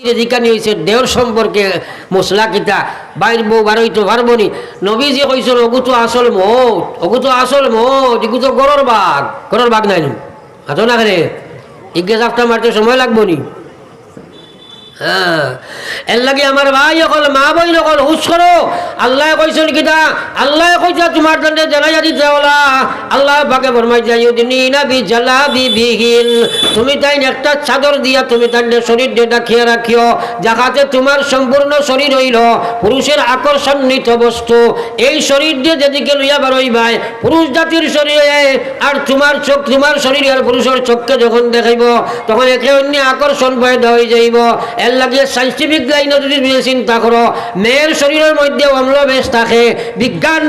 জিকানি হয়েছে দেওর সম্পর্কে মশলা কিতা, বাইর বউ বারইতো পারবনি নবী যে ওগু অগুতো আসল মত অগুতো আসল মত এগু তো গরর বাঘ গরর বাঘ নাই হাতো না রে জাপটা মারতে সময় লাগবো নি? হ্যাঁ এর লাগে আমার ভাই অকল, মা বই অকল করো। আল্লাহ আল্লাহ তোমার দণ্ডে আল্লাহ ফরমাই যাই দিনী না বি জ্বালা বিহীন। তুমি তাই একটা চাদর দিয়া তুমি শরীর রাখিও তোমার সম্পূর্ণ শরীর হইল পুরুষের আকর্ষণিত বস্তু। এই শরীর দিয়ে যেদিকে লইয়া বারোই ভাই পুরুষ জাতির শরীরে, আর তোমার চোখ, তোমার শরীর আর পুরুষের চোখকে যখন দেখাইব, তখন একে অন্য আকর্ষণ পয়দা হয়ে যাইব। এর লাগিয়ে সাইন্টিফিক লাইনে যদি তুমি চিন্তা করো মেয়ের শরীরের মধ্যে অম্ল বেশ থাকে। বিজ্ঞান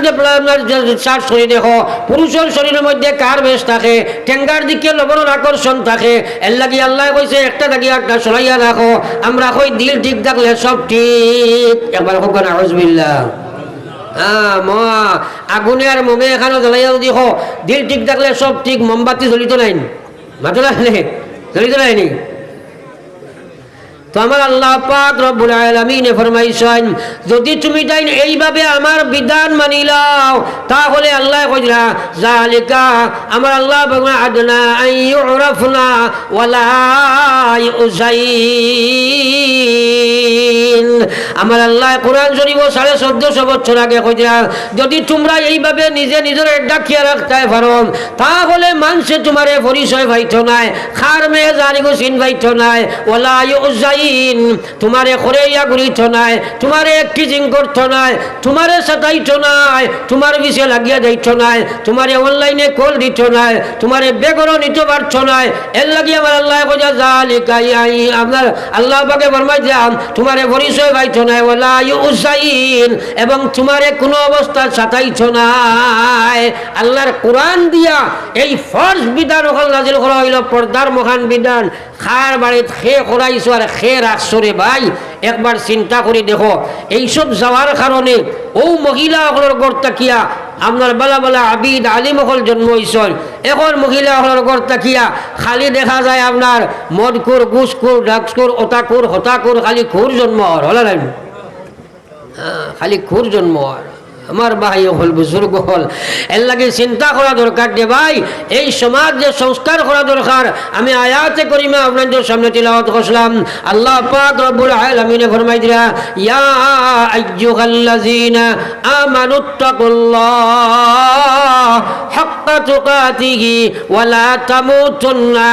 সার্চ করে দেখো পুরুষের শরীরের মধ্যে কার বেশ থাকে টেঙ্গার দিকে লবণের আকর্ষণ থাকে। এর লাগি আল্লাহ কইছে একটা থাকি একটা সরাইয়া রাখো আমরা কই দিল ঠিক থাকলে সব ঠিক। একবার হোক না হজবিল্লা আগুনে আর মোমে এখানে জ্বালাইয়া যদি দিল ঠিক থাকলে সব ঠিক, মোমবাতি জ্বলিত নাই। মাতো নাই জ্বলিত নাইনি তো আমার আল্লাহ পাক রব্বুল আলামিনে ফরমাইছেন, যদি তুমি তাই এইভাবে আমার বিধান মানিলাও তাহলে আল্লাহ কইরা জালিকা আমার আল্লাহ ভগবান আদনা আই ইউরাফনা ওয়ালা ইউজাইন আমার আল্লাহ কোরআন শরীফ সাড়ে চোদ্দশো বছর আগে কইরা যদি তোমরা এইভাবে নিজে নিজের ডাকিয়া রাখতে পারো, তাহলে মানুষে তোমারে পরিচয় পাইতো নাই খার মেয়ে জানিগো চিন পাইতো নাই ওলা ইউজাইন, তোমারে খরেইয়া ঘুরিত নাই তোমারে টিচিং করত নাই তোমারে সাতাইত নাই তোমার বিষয়ে লাগিয়া যাইত নাই তোমারে অনলাইনে কল দিত নাই তোমারে বেগরও নিতে পারছ নাই এর লাগি আমার আল্লাহ কইয়া জালিকাই আপনার আল্লাহ পাকে ফরমাই যাম তোমারে পরিচয় পাইত নাই ওলা ইউসাইন এবং তোমারে কোনো অবস্থা সাতাইছ নাই। আল্লাহর কোরআন দিয়া এই ফর্জ বিধান ওখানে নাজিল করা হইল পর্দার মহান বিধান। খার বাড়িত খে করাইছো আর খে রাখছো রে ভাই একবার চিন্তা করে দেখো। এইসব যাওয়ার কারণে ও মহিলাসকলের গড় তাকিয়া আপনার বেলা বেলা আবিদ আলিমসকল জন্ম হয়েছেন এখন মহিলাসকলের গড় তাকিয়া খালি দেখা যায় আপনার মদকুর গুসকুর ডাক্সকুর ওতাকুর হতাকুর খালি খুর জন্ম হর হলে হ্যাঁ, খালি খুর জন্ম হর আমার ভাই হল বুজুর্গ হল। এর লাগে চিন্তা করা দরকার যে ভাই, এই সমাজ যে সংস্কার করা দরকার, আমি আয়াতে করিমা আপনাদের সামনে তিলাওয়াত করলাম। আল্লাহ পাক রব্বুল আলামিন ফরমাই দিলা, ইয়া আইয়ুহাল্লাযিনা আমানুত্তাকুল্লাহ হাক্কা তুকাতিহি ওয়া লা তামুতুন্না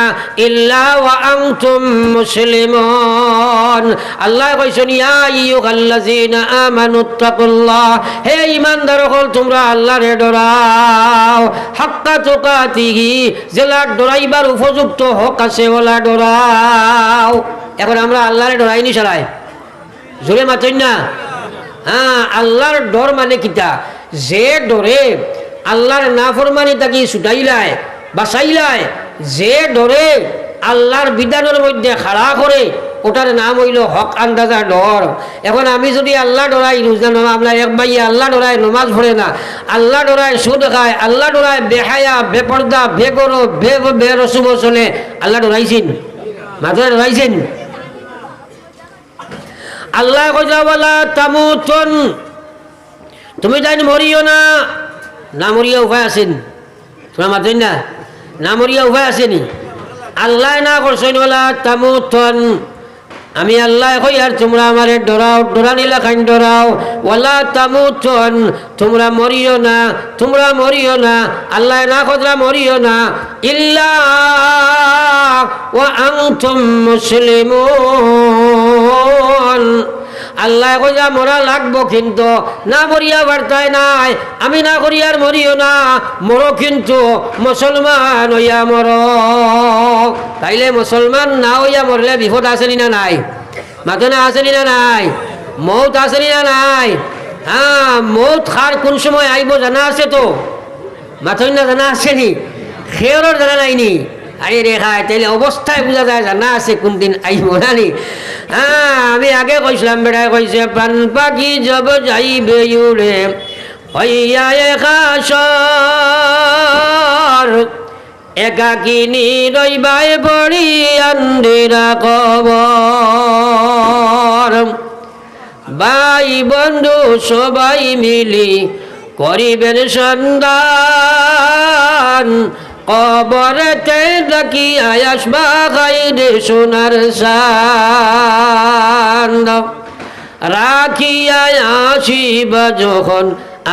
ইল্লা ওয়া আনতুম মুসলিমুন। আল্লাহ কইছেন, ইয়া আইয়ুহাল্লাযিনা আমানুত্তাকুল্লাহ হে ইমানদার হল, তোমরা আল্লাহরে ডরাও। হাক্কা তোকাতিহি জেলা ডরাইবার উপযুক্ত হক আছে ওলা ডরাও। এখন আমরা আল্লাহরে ডরাইনি সরাই। জোরে মাতই না? হ্যাঁ আল্লাহর ডর মানে কিতা? যে ডরে আল্লাহর না ফরমানি তাকে ছুটাইলায় বাঁচাইলায় যে ডরে আল্লাহর বিধানের মধ্যে খাড়া করে ওটার নাম হইল হক আন্দাজা ডর এখন আমি যদি আল্লাহ ডরাই রোজা নামা আপনার এক ভাই আল্লাহ ডরায়, নমাজ পড়ে না, আল্লাহ ডরায় সুদ খায়, আল্লাহ ডরায় বেহায়া, বেপর্দা, বেগর, বে বেরসুম চলে আল্লাহ ডরাইছেন? মাথা ডরাইছেন? আল্লাহ কইলা তামুতন? তুমি তাই মরিও না না মরিয়া উপায় আছেন? তোমার মাতেন না? না মরিয়া উপায় আসেনি আল্লাহ না করছেন বলা তামুতন? আমি আল্লাহ কই, আর তোমরা আমারে ডরাও ডরানি লেখান ডরাও। ওলা তামুতন, তোমরা মরিও না, তোমরা মরিও না, আল্লাহ না কদরা মরিও না। ইল্লা ও আংতুম মুসলিমুন। আল্লাহ কইয়া মরা লাগবো কিন্তু, না মরিয়া বার্তায় নাই, আমি না করি আর মরিও না, মরো কিন্তু মুসলমান হইয়া মর। তাইলে মুসলমান না হইয়া মরলে বিপদ আসেনি না নাই? মাতনা আসেনি না নাই? মৌত আসেনি না নাই? হ্যাঁ মৌত খার কোন সময় আইব জানা আছে তো? মাথন না জানা আসেনি? খেয়রের জানা নাইনি? আরে রেখায় তাইলে অবস্থায় বোঝা যায় জানা আছে কোনদিন আইব নানি হ্যাঁ আমি আগে কইছিলাম বেড়ায় কইছে, পান পাখি জব যাইবে উড়ে হইয়া একাশর একাকিনী রইবাই বড়ি আন্দিরা কবর। ভাই বন্ধু সবাই মিলি করিবেন সন্ধান। কবরেতে ডাকি আয়াসবা খাইরে সোনার সান রাখিয়া আসিবা যখন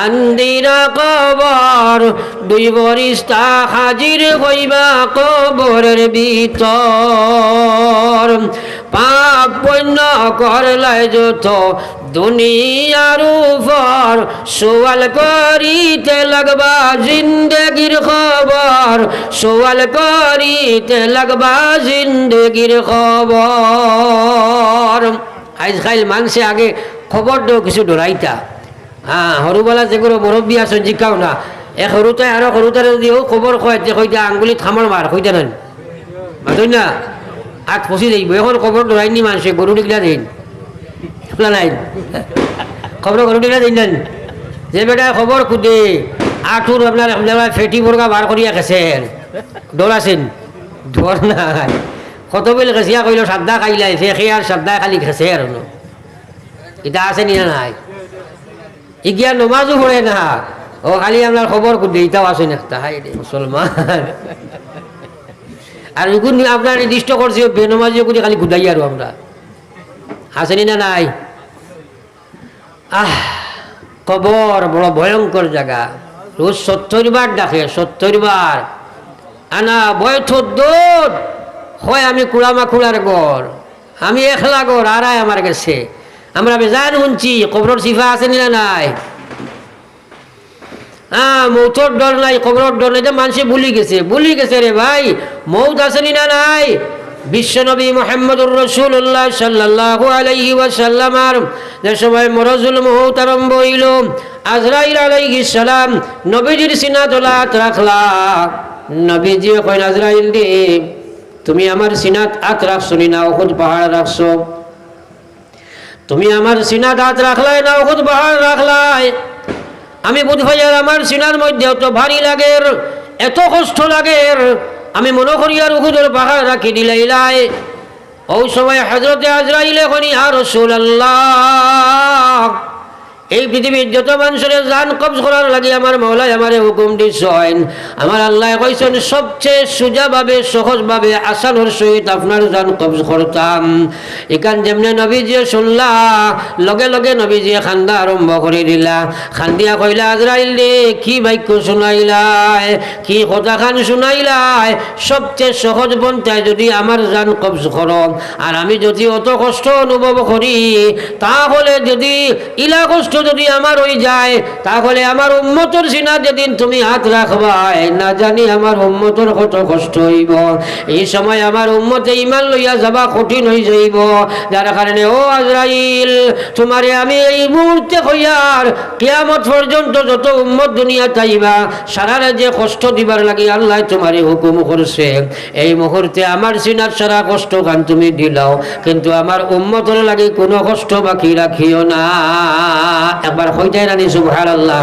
আন্দিরা কবর, দুই বরিস্তা হাজির হইবা কবরের ভিতর। পাপ পণ্য করলাই যত দুনিয়ার উপর। সোয়াল করিতে লাগবা জিন্দগির খবর, সোয়াল করিতে লাগবা জিন্দগির খবর। আজকাল মানুষে আগে খবর দিও কিছু ডরাইতা। হ্যাঁ সৰুবেলা যেগুলো মুৰব্বী আছে জিকাও না এক সৰুতে আৰু সৰুতে দিও খবৰ কয়, যে কইতা আঙ্গুলিত খামৰ মাৰ কইতা নেন মাতই না? আগ ফচি যাইব এখন খবর ডরাইনি মানুষে গরু ডিগলা দিন। খোলা নাই। খবর গরু ডিগলা দিন নেন যে বেটা খবর খুদে আঠুর আপনার আপনার ফেটি মুরগা বার করিয়া গেছেন ডর আছেন ডর নাই। কত বেল গেছিয়া কইল সাদ্দা খাইলাই খেয়ে আর সাদ্দা খালি গেছে আর এটা আছে নি না নাই? ইগিয়া নমাজও পড়ে না। ও খালি আপনার খবর খুদে ইটাও আছে না, তাহাই রে মুসলমান আর ওগুন আপনার নির্দিষ্ট করছে বেনমাজি করে খালি গুদাই আর আমরা। হাসেনি না নাই? আহ কবর বড় ভয়ঙ্কর জায়গা রোজ সত্তর বার ডাকে সত্তর বার আনা বয়থ দোদ হয়, আমি কুড়ামা কুড়ার গড়। আমি একলা গড় আড়াই আমার গেছে। আমরা বেজান শুনছি, কবরের সিফা আছে না নাই। হ্যাঁ মৌতর ডর নাই, কবরের ডর নাই মানুষে ভুলি গেছে। ভুলি গেছে রে ভাই, মৌত আসেনি না নাই। বিশ্বনবী মোহাম্মদুর রসুল্লাহ সাল্লাহ আলাইহি ওয়াসাল্লামার যে সময় মরজুল মৌত আরম্ভ হইল, আজরাইল আলাইহি সালাম নবীজির সিনা দোলাত রাখলা। নবীজি কইন, আজরাইল দে তুমি আমার সিনাত আত রাখছো নি না ওখুদ পাহাড় রাখছো? তুমি আমার সিনা দাঁত রাখলাই না ওষুধ বাহার রাখলাই। আমি বোধ আর আমার সিনার মধ্যে অত ভারী লাগের, এত কষ্ট লাগের, আমি মনে করি আর ওষুধের বাহার রাখি দিলাইলাই ওই সময় হজরতে আজরাইলে কনি আর রসুল আল্লাহ এই পৃথিবীর যত মানুষের জান কবজ করার লাগে আমার মৌলাই আমারে হুকুম দিছেন। আমার আল্লাহ কইছেন, সবচেয়ে সোজাভাবে, সহজভাবে আসানোর সহিত আপনার জান কবজ করতাম। এখান যেমনে নবীজিয়ে শুনলা, লগে লগে নবীজিয়ে খান্দা আরম্ভ করে দিলা। খান্দিয়া কইলা, আজরাইল রে, কি বাক্য শুনাইলাই, কি কথা খান শুনাইলাই? সবচেয়ে সহজ পন্থায় যদি আমার জান কবজ করো, আর আমি যদি অত কষ্ট অনুভব করি, তাহলে যদি ইলা কষ্ট যদি আমার হয়ে যায়, তাহলে আমার উম্মতর সিনা যেদিন তুমি হাত রাখবাই না জানি আমার উম্মতর কত কষ্ট হইব। এই সময় আমার উম্মতে ইমান লইয়া যাবা কঠিন হয়ে যাইব। যার কারণে, ও আজরাইল, তোমারে আমি এই মুহূর্তে কইয়ার কিয়ামত পর্যন্ত যত উম্মত দুনিয়া চাইবা সারা যে কষ্ট দিবার লাগি আল্লাহ তোমারে হুকুম করছে। এই মুহূর্তে আমার সিনার সারা কষ্ট গান তুমি দিলাও, কিন্তু আমার উম্মতর লাগে কোনো কষ্ট বাকি রাখিও না। একবার হইতাই রানি সুবহান আল্লাহ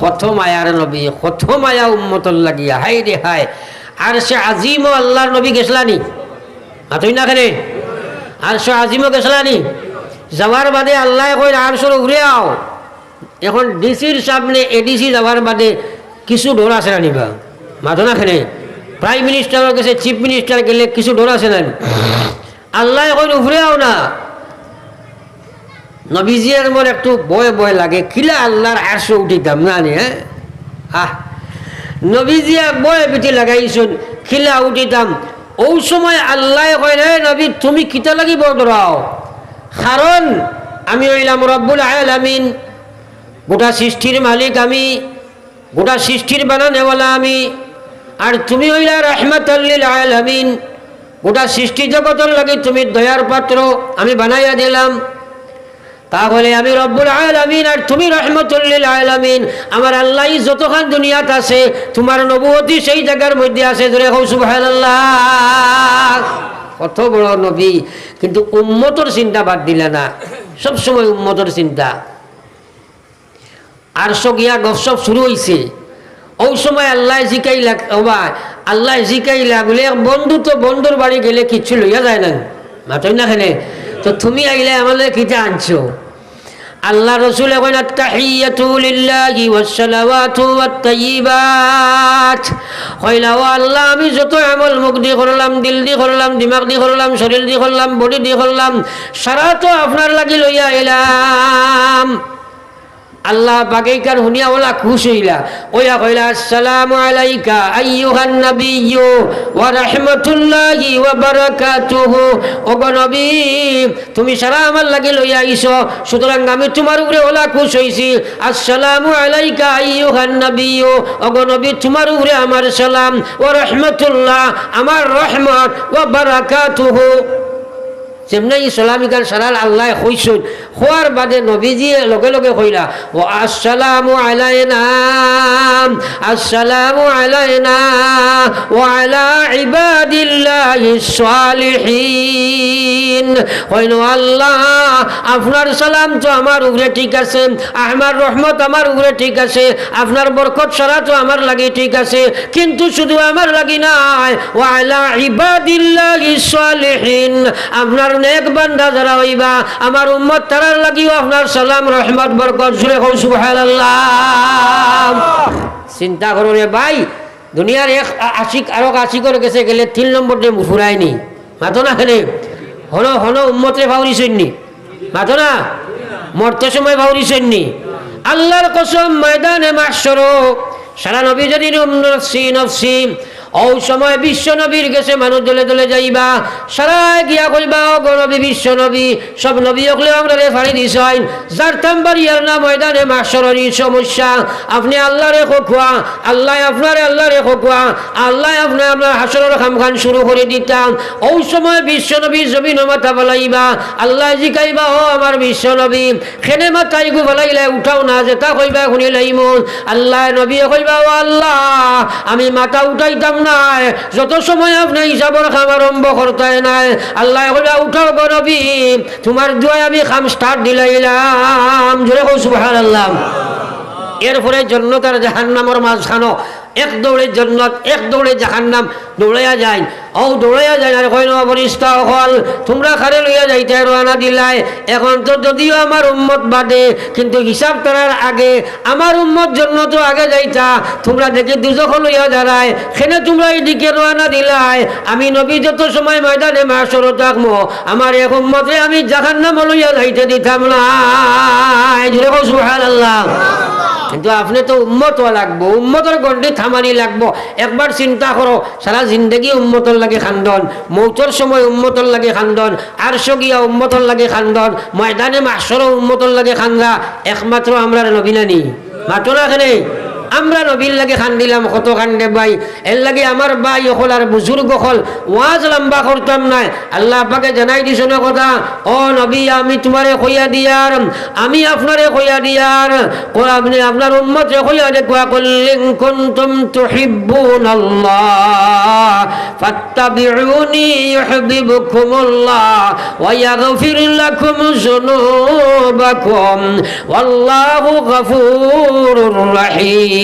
কত মায়ার নবী, কত মায়া উম্মতর লাগিয়া হাই রে হাই আর সে আজিম ও আল্লাহর নবী গেছলানি আতই না খানে আর সে আজিমও গেছলানি যাওয়ার বাদে আল্লাহ কই আর সর ঘুরে আও। এখন ডিসির সামনে এডিসি যাওয়ার বাদে কিছু ডোর আছে না নিবা মাথো না খানে প্রাইম মিনিস্টারের কাছে চিফ মিনিস্টার গেলে কিছু ডোর আছে না আল্লাহ কই উফরে আও না। নবীজিয়ার মোর একটু বয় বয় লাগে, খিলা আল্লাহর আরশো উঠিতাম না নি হ্যাঁ? আহ, নবীজিয়া বয় পিঠে লাগাইছুন, খিলা উঠিতাম ওই সময় আল্লাহ কয় রে নবী, তুমি কিতা লাগি বদরাও কারণ আমি হইলাম রব্বুল আলামিন, গোটা সৃষ্টির মালিক আমি, গোটা সৃষ্টির বানানেওয়ালা আমি, আর তুমি হইলা রহমতাল্লিল আলামিন, গোটা সৃষ্টি জগতের লাগে তুমি দয়ার পাত্র, আমি বানাইয়া দিলাম। তাহলে আমি রব্বুল আলামিন, আর তুমি রহমতুল্লিল আলামিন, আমার আল্লাহ যতখান দুনিয়াত আছে, তোমার নবুয়তি সেই জায়গার মধ্যে আছে ধরে হৌ সুবহানাল্লাহ। কত বড় নবী, কিন্তু উম্মতর চিন্তা বাদ দিলে না। সবসময় উম্মতর চিন্তা। আর সগিয়া গপসপ শুরু হয়েছে ওই সময় আল্লাহ জিকাইলা ওবা, আল্লাহ জিকাইলা বলে বন্ধু তো বন্ধুর বাড়ি গেলে কিচ্ছু লইয়া যায় না। মাতই না খেলে। তো তুমি আইলে আমাদের কিটা আনছো আল্লাহ রসুল এখন আত্তাহিয়াতু লিল্লাহি ওয়াসসালাওয়াতু ওয়াত-তাইয়িবাত। কইলা, ও আল্লাহ, আমি যত আমল মুখ দিয়ে করলাম, দিল দিয়ে করলাম, দিমাগ দিয়ে করলাম, শরীর দিয়ে করলাম বডি দিয়ে করলাম, সারা তো আপনার লাগি লইয়া এলাম। আল্লাহ বাগেইকার হুনিয়া ওলা খুশ হইলা। ওয়া কইলা, আসসালামু আলাইকা আইয়ুহান নাবিয়্যু ওয়া রাহমাতুল্লাহি ওয়া বারাকাতুহু। ওগো নবী, তুমি সারা আমার লাগি লইয়া আইছো সুতরাং আমি তোমার উপরে ওলা খুশ হইছি। আসসালামু আলাইকা আইয়ুহান নাবিয়্যু। ওগো নবী, তোমার উপরে আমার সালাম ওয়া রাহমাতুল্লাহ, আমার রহমত ওয়া বারাকাতুহু। যেমনি ইসলামিকার সারাল আল্লাহ কইসুন খোয়ার বাদে নবীজিয়ে লগে লগে কইলা, ও আসসালামু আলাইনা আসসালামু আলাইনা ও আলা ইবাদিল্লাহি সালিহিন। কইন আল্লাহ, আপনার সালাম তো আমার উপরে ঠিক আছে, আমার রহমত আমার উপরে ঠিক আছে, আপনার বরকত সারা তো আমার লাগে ঠিক আছে, কিন্তু শুধু আমার লাগি নাই। ও আলা ইবাদিল্লাহি সালিহিন, আপনার নেক বান্দা যারা হইবা, আমার উম্মত তারার লাগিও আপনার সালাম, রহমত, বরকত, সুরে কৌ সুবহানাল্লাহ। চিন্তা করো রে ভাই, দুনিয়ার এক আশিক, আরও আশিকর গেছে গেলে তিন নম্বর দিয়ে ফুরায়নি। মাতো না খেলে হন হন, উম্মতে ভাউরিছেননি মাতো না? মরতে সময় ভাউরি ভাউরিছেননি আল্লাহর কসম, ময়দানে মাসর সারা নবী যদি নফসি নফসি ও সময় বিশ্ব নবীর গেছে মানুষ দলে দলে যাইবা। সারা গিয়া কইবা, ও নবী বিশ্ব নবী সব নবী অকলে আমরা ফাড়ি দিছাইন যার তাম্বারিয়ার না ময়দানে মাসরনি সমস্যা। আপনি আল্লাহ রে খোকুয়া, আল্লাহ আপনারে আল্লাহ রে খোকুয়া, আল্লাহ আপনি আপনার হাসরের খামখান শুরু করে দিতাম। ও সময় বিশ্ব নবী জমিন মাথা বলাইবা আল্লাহ জিকাইবা ও আমার বিশ্ব নবী খেনে মাথায় গু বলাইলে উঠাও না, যেটা কইবা শুনি লাইম আল্লাহ নবী কইবা, ও আল্লাহ, আমি মাথা উঠাইতাম নাই। যত সময় আপনি হিসাবর খাম আরম্ভ করতে নাই, আল্লাহ উঠাও গো নবী, তোমার দুয়ায় আমি খাম স্টার্ট দিলাইলাম জোরে কৌ আল্লাহ এরপরে জন্য তার জাহান্নামর মাঝখানো এক দৌড়ে জন্নত, এক দৌড়ে জাহান্নাম। দৌড়াইয়া যায় ও দৌড়াইয়া যায় আর কয় অবরিষ্টা হল তোমরা খারে লইয়া যাইতে রানা দিলাই। এখন তো যদিও আমার উম্মত বাদে, কিন্তু হিসাব করার আগে আমার উম্মত জন্য তো আগে যাইতা। তোমরা দেখে দুজখ লইয়া দাঁড়ায় সেনে তোমরা এদিকে রানা দিলাই? আমি নবী যত সময় ময়দানে মাসর থাকব আমার এক উম্মতে আমি জাহান্নাম লইয়া যাইতে দিতাম না। সুহান আল্লাহ কিন্তু আপনি তো উম্মত লাগবো উম্মতর গন্ডি থামানি লাগবো। একবার চিন্তা করো সারা জিন্দগি উম্মতর লাগে খান্দন মৌতর সময় উম্মতর লাগে খান্দন আর গিয়া উম্মতর লাগে খান্দন, ময়দানে মাসরও উম্মতর লাগে খান্দা একমাত্র আমরা নবীনানি মাত্র না আমরা নবীর লাগে খান দিলাম, কত খান্ডে ভাই। এর লাগে আমার ভাই অকল আর বুজুর্গ হল ওয়াজ লম্বা করতাম নাই। আল্লাহ আপাকে জানাই দিছ না কথা, ও নবী, আমি তোমারে কইয়া দিয়ার, আমি আপনারে কইয়া দিয়ার। আপনি আপনার উম্মত কইয়া দেখুয়া করলেন কুনতুম তুহিব্বুন আল্লাহ ফাত্তাবিউনি ইউহিব্বুকুমুল্লাহ, ওয়া ইয়াগফির লাকুম যুনুবাকুম, ওয়াল্লাহু গফুরুর রাহিম।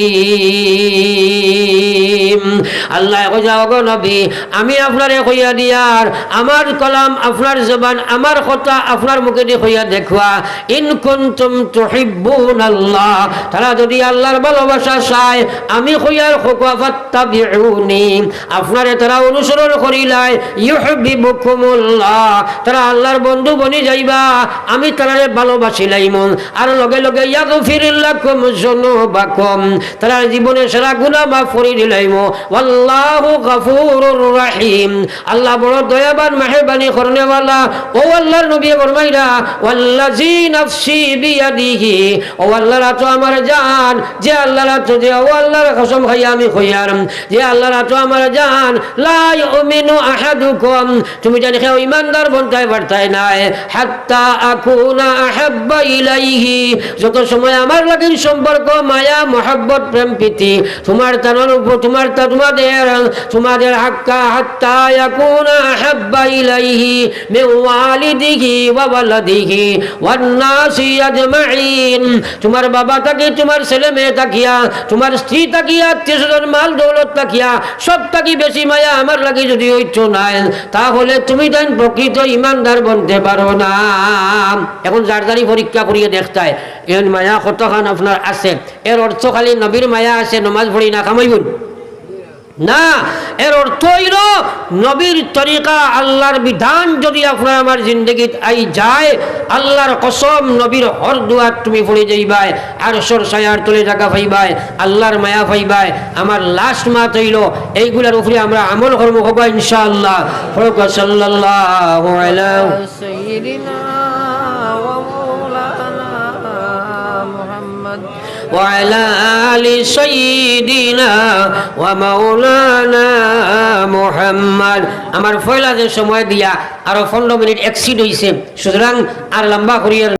আল্লাহ কইয়া গো নবী, আমি আপনারে কইয়া দিয়ার, আমার কলাম আপনার জবান, আমার কথা আপনার মুখে দিয়ে কইয়া দেখুয়া। ইন কুনতুম তুহিব্বুন আল্লাহ তারা যদি আল্লাহর ভালোবাসা চায়, আমি কইয়ার খোকা ফাত্তাবিউনি। আপনারে তারা অনুসরণ করিলাই, ইউহিব্বুকুমুল্লাহ। তারা আল্লাহর বন্ধু বনি যাইবা, আমি তারারে ভালোবাসিলাইম আর লগে লগে ইয়াগফিরিল্লাকুম যুনুবাকুম। তারা জীবনে সারা গুণা মাফ করে দিলাইম। আল্লাহু গফুরুর রাহিম। আল্লাহ বড় দয়াবান, মেহরবানি করনেওয়ালা। ও আল্লাহর নবী ফরমাইরা, ওয়াল্লাজি নাফসি বিয়াদিহি। ও আল্লাহ রাতো আমার জান। যে আল্লাহ রাতো যে, ও আল্লাহর কসম খাইয়া আমি কইয়ার যে আল্লাহ রাতো আমার জান, লা ইউমিনু আহাদুকুম। তুমি জানি খেও, ইমানদার বনতাই বার্তায় নাই। হাত্তা আকুনা আহাব্বা ইলাইহি। যত সময় আমার লাগের সম্পর্ক, মায়া, মহাব্বত মহব্বত প্রেম প্রীতি। তোমার উপর তোমার তা তোমাদের তোমাদের হাক্কা হাত্তা ইয়াকুনা হাব্বা ইলাইহি মিন ওয়ালিদিহি ওয়া ওয়ালাদিহি ওয়ান নাসি আজমাইন। তোমার বাবা তাকে, তোমার ছেলে মেয়ে তাকিয়া, তোমার স্ত্রী তাকিয়া, আত্মীয় স্বজন, মাল দৌলত তাকিয়া, সব তাকি বেশি মায়া আমার লাগে যদি ঐচ্ছ নাই, তাহলে তুমি দেন প্রকৃত ইমানদার বনতে পারো না। এখন জারদারি পরীক্ষা করিয়ে দেখতায় এর মায়া কতখান আপনার আছে? এর অর্থ খালি নবীর মায়া আছে, নমাজ পড়ি না কামাইবুন না এর অর্থ হইল নবীর তরিকা আল্লাহর বিধান যদি আপনার আমার জিন্দগিত আই যায় আল্লাহর কসম নবীর হর দুয়ার তুমি পড়ে যাইবাই আর সর সায়ার তুলে টাকা পাইবাই আল্লাহর মায়া পাইবাই আমার লাস্ট মাত হইল এইগুলার উপরে আমরা আমল করব হব ইনশাআল্লাহ। وعلى آل سيدنا ومولانا محمد আমার ফয়লাদের সময় দিয়া আরো পনেরো মিনিট এক্সিড হয়েছে সুতরাং আর লম্বা করিয়া